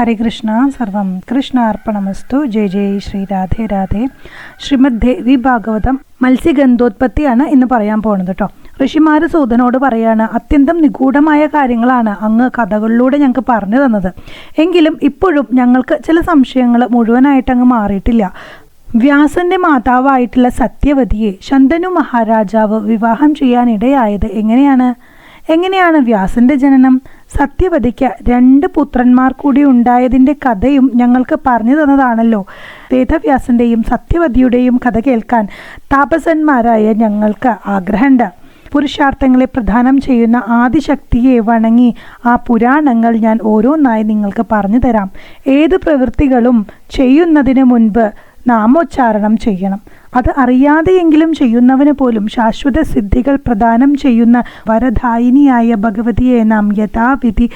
ഹരികൃഷ്ണ സർവം കൃഷ്ണാർപ്പണമസ്തു ജയ ജയ് ശ്രീ രാധേ രാധേ ശ്രീമദ് ദേവി ഭാഗവതം മത്സ്യഗന്ധോത്പത്തിയാണ് ഇന്ന് പറയാൻ പോകുന്നത് കേട്ടോ ഋഷിമാർ സൂതനോട് പറയാണ് അത്യന്തം നിഗൂഢമായ കാര്യങ്ങളാണ് അങ്ങ് കഥകളിലൂടെ ഞങ്ങൾക്ക് പറഞ്ഞു തന്നത്. എങ്കിലും ഇപ്പോഴും ഞങ്ങൾക്ക് ചില സംശയങ്ങൾ മുഴുവനായിട്ട് അങ്ങ് മാറിയിട്ടില്ല. വ്യാസന്റെ മാതാവായിട്ടുള്ള സത്യവതിയെ ശന്തനു മഹാരാജാവ് വിവാഹം ചെയ്യാനിടയായത് എങ്ങനെയാണ്? എങ്ങനെയാണ് വ്യാസന്റെ ജനനം? സത്യവതിക്ക് രണ്ട് പുത്രന്മാർ കൂടി ഉണ്ടായതിന്റെ കഥയും ഞങ്ങൾക്ക് പറഞ്ഞു തന്നതാണല്ലോ. വേദവ്യാസന്റെയും സത്യവതിയുടെയും കഥ കേൾക്കാൻ താപസന്മാരായ ഞങ്ങൾക്ക് ആഗ്രഹമുണ്ട്. പുരുഷാർത്ഥങ്ങളെ പ്രദാനം ചെയ്യുന്ന ആദിശക്തിയെ വണങ്ങി ആ പുരാണങ്ങൾ ഞാൻ ഓരോന്നായി നിങ്ങൾക്ക് പറഞ്ഞു തരാം. ഏത് പ്രവൃത്തികളും ചെയ്യുന്നതിന് മുൻപ് നാമോച്ചാരണം ചെയ്യണം. അത് അറിയാതെയെങ്കിലും ചെയ്യുന്നവന് പോലും ശാശ്വത സിദ്ധികൾ പ്രദാനം ചെയ്യുന്ന വരദായിനിയായ ഭഗവതിയെ നാം യഥാവിധി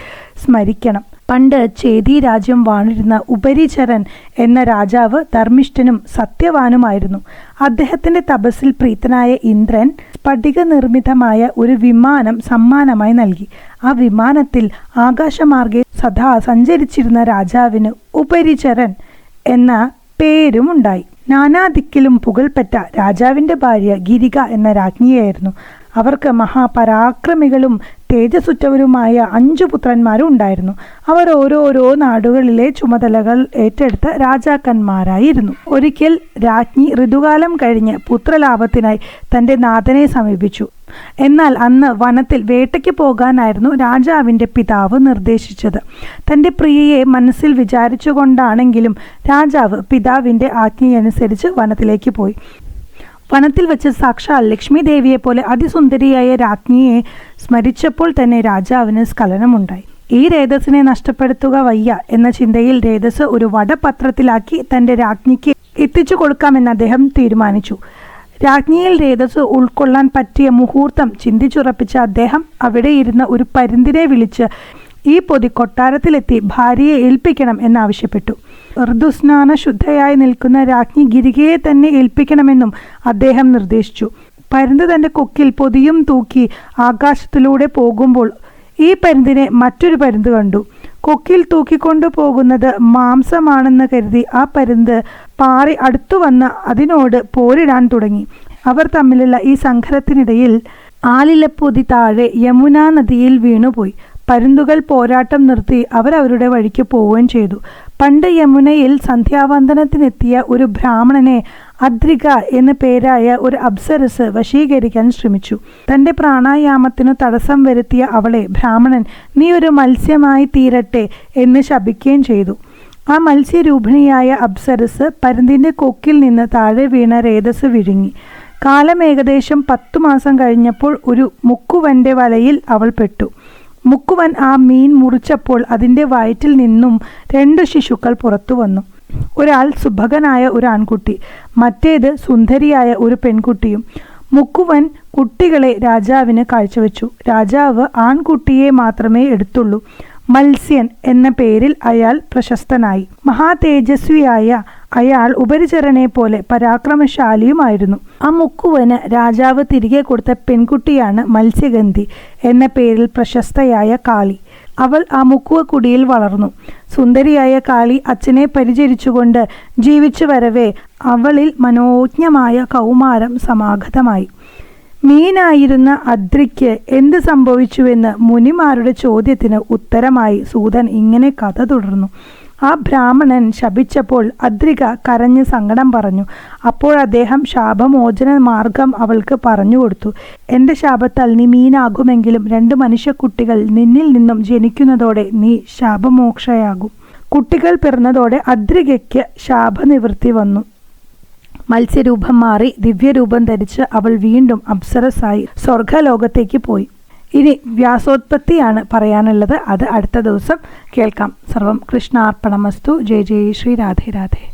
സ്മരിക്കണം. പണ്ട് ചേതി രാജ്യം വാണിരുന്ന ഉപരിചരൻ എന്ന രാജാവ് ധർമ്മിഷ്ഠനും സത്യവാനുമായിരുന്നു. അദ്ദേഹത്തിന്റെ തപസ്സിൽ പ്രീതനായ ഇന്ദ്രൻ സ്ഫടിക നിർമ്മിതമായ ഒരു വിമാനം സമ്മാനമായി നൽകി. ആ വിമാനത്തിൽ ആകാശമാർഗെ സദാ സഞ്ചരിച്ചിരുന്ന രാജാവിന് ഉപരിചരൻ എന്ന പേരുമുണ്ടായി. നാനാദിക്കിലും പുകൾപ്പെട്ട രാജാവിന്റെ ഭാര്യ ഗിരിക എന്ന രാജ്ഞിയായിരുന്നു. അവർക്ക് മഹാപരാക്രമികളും തേജസ്സുറ്റവരുമായ അഞ്ചു പുത്രന്മാരും ഉണ്ടായിരുന്നു. അവർ ഓരോരോ നാടുകളിലെ ചുമതലകൾ ഏറ്റെടുത്ത രാജാക്കന്മാരായിരുന്നു. ഒരിക്കൽ രാജ്ഞി ഋതുകാലം കഴിഞ്ഞ് പുത്രലാഭത്തിനായി തന്റെ നാഥനെ സമീപിച്ചു. എന്നാൽ അന്ന് വനത്തിൽ വേട്ടയ്ക്ക് പോകാനായിരുന്നു രാജാവിന്റെ പിതാവ് നിർദ്ദേശിച്ചത്. തന്റെ പ്രിയയെ മനസ്സിൽ വിചാരിച്ചുകൊണ്ടാണെങ്കിലും രാജാവ് പിതാവിന്റെ ആജ്ഞയനുസരിച്ച് വനത്തിലേക്ക് പോയി. വനത്തിൽ വെച്ച് സാക്ഷാൽ ലക്ഷ്മി ദേവിയെ പോലെ അതിസുന്ദരിയായ രാജ്ഞിയെ സ്മരിച്ചപ്പോൾ തന്നെ രാജാവിന് സ്ഖലനമുണ്ടായി ഈ രേതസിനെ നഷ്ടപ്പെടുത്തുക വയ്യ എന്ന ചിന്തയിൽ രേതസ് ഒരു വടപത്രത്തിലാക്കി തന്റെ രാജ്ഞിക്ക് എത്തിച്ചു കൊടുക്കാമെന്ന് അദ്ദേഹം തീരുമാനിച്ചു. രാജ്ഞിയിൽ രേതസ് ഉൾക്കൊള്ളാൻ പറ്റിയ മുഹൂർത്തം ചിന്തിച്ചുറപ്പിച്ച അദ്ദേഹം അവിടെ ഇരുന്ന ഒരു പരിന്തിനെ വിളിച്ച് ഈ പൊതി കൊട്ടാരത്തിലെത്തി ഭാര്യയെ ഏൽപ്പിക്കണം എന്നാവശ്യപ്പെട്ടു. ഋതുസ്നാന ശുദ്ധയായി നിൽക്കുന്ന രാജ്ഞി ഗിരികയെ തന്നെ ഏൽപ്പിക്കണമെന്നും അദ്ദേഹം നിർദ്ദേശിച്ചു. പരുന്ത് തന്റെ കൊക്കിൽ പൊതിയും തൂക്കി ആകാശത്തിലൂടെ പോകുമ്പോൾ ഈ പരുന്തിനെ മറ്റൊരു പരുന്ത് കണ്ടു. കൊക്കിൽ തൂക്കിക്കൊണ്ടു പോകുന്നത് മാംസമാണെന്ന് കരുതി ആ പരുന്ത് പാറി അടുത്തു വന്ന് അതിനോട് പോരിടാൻ തുടങ്ങി. അവർ തമ്മിലുള്ള ഈ സംഘരത്തിനിടയിൽ ആലിലപ്പൊതി താഴെ യമുനാ നദിയിൽ വീണുപോയി. പരുന്തുകൾ പോരാട്ടം നിർത്തി അവരവരുടെ വഴിക്ക് പോവുകയും ചെയ്തു. പണ്ട് യമുനയിൽ സന്ധ്യാവന്ദനത്തിനെത്തിയ ഒരു ബ്രാഹ്മണനെ അദ്രിക എന്ന പേരായ ഒരു അപ്സരസ് വശീകരിക്കാൻ ശ്രമിച്ചു. തന്റെ പ്രാണായാമത്തിനു തടസ്സം വരുത്തിയ അവളെ ബ്രാഹ്മണൻ നീ ഒരു മത്സ്യമായി തീരട്ടെ എന്ന് ശപിക്കുകയും ചെയ്തു. ആ മത്സ്യരൂപിണിയായ അപ്സരസ് പരുന്തിന്റെ കൊക്കിൽ നിന്ന് താഴെ വീണ രേതസ് വിഴുങ്ങി. കാലം ഏകദേശം പത്തു മാസം കഴിഞ്ഞപ്പോൾ ഒരു മുക്കുവന്റെ വലയിൽ അവൾ പെട്ടു. മുക്കുവൻ ആ മീൻ മുറിച്ചപ്പോൾ അതിന്റെ വയറ്റിൽ നിന്നും രണ്ട് ശിശുക്കൾ പുറത്തു വന്നു. ഒരാൾ സുഭകനായ ഒരു ആൺകുട്ടി മറ്റേത് സുന്ദരിയായ ഒരു പെൺകുട്ടിയും. മുക്കുവൻ കുട്ടികളെ രാജാവിന് കാഴ്ചവെച്ചു. രാജാവ് ആൺകുട്ടിയെ മാത്രമേ എടുത്തുള്ളൂ. മത്സ്യൻ എന്ന പേരിൽ അയാൾ പ്രശസ്തനായി. മഹാതേജസ്വിയായ അയാൾ പോലെ പരാക്രമശാലിയുമായിരുന്നു. ആ മുക്കുവന് രാജാവ് തിരികെ കൊടുത്ത പെൺകുട്ടിയാണ് മത്സ്യഗന്ധി എന്ന പേരിൽ പ്രശസ്തയായ കാളി. അവൾ ആ മുക്കുവ കുടിയിൽ വളർന്നു. സുന്ദരിയായ കാളി അച്ഛനെ പരിചരിച്ചുകൊണ്ട് ജീവിച്ചു വരവേ അവളിൽ മനോജ്ഞമായ കൗമാരം സമാഗതമായി. മീനായിരുന്ന അദ്രിക്ക് എന്ത് സംഭവിച്ചുവെന്ന് മുനിമാരുടെ ചോദ്യത്തിന് ഉത്തരമായി സൂതൻ ഇങ്ങനെ കഥ തുടർന്നു. ആ ബ്രാഹ്മണൻ ശപിച്ചപ്പോൾ അദ്രിക കരഞ്ഞ് സങ്കടം പറഞ്ഞു. അപ്പോൾ അദ്ദേഹം ശാപമോചന മാർഗം അവൾക്ക് പറഞ്ഞു കൊടുത്തു. എന്റെ ശാപത്താൽ നീ മീനാകുമെങ്കിലും രണ്ട് മനുഷ്യക്കുട്ടികൾ നിന്നിൽ നിന്നും ജനിക്കുന്നതോടെ നീ ശാപമോക്ഷയാകും കുട്ടികൾ പിറന്നതോടെ അദ്രികയ്ക്ക് ശാപനിവൃത്തി വന്നു. മത്സ്യരൂപം മാറി ദിവ്യരൂപം ധരിച്ച് അവൾ വീണ്ടും അപ്സരസായി സ്വർഗലോകത്തേക്ക് പോയി. ഇനി വ്യാസോത്പത്തിയാണ് പറയാനുള്ളത്. അത് അടുത്ത ദിവസം കേൾക്കാം. സർവം കൃഷ്ണാർപ്പണമസ്തു. ജയ ജയ ശ്രീ രാധേ രാധേ.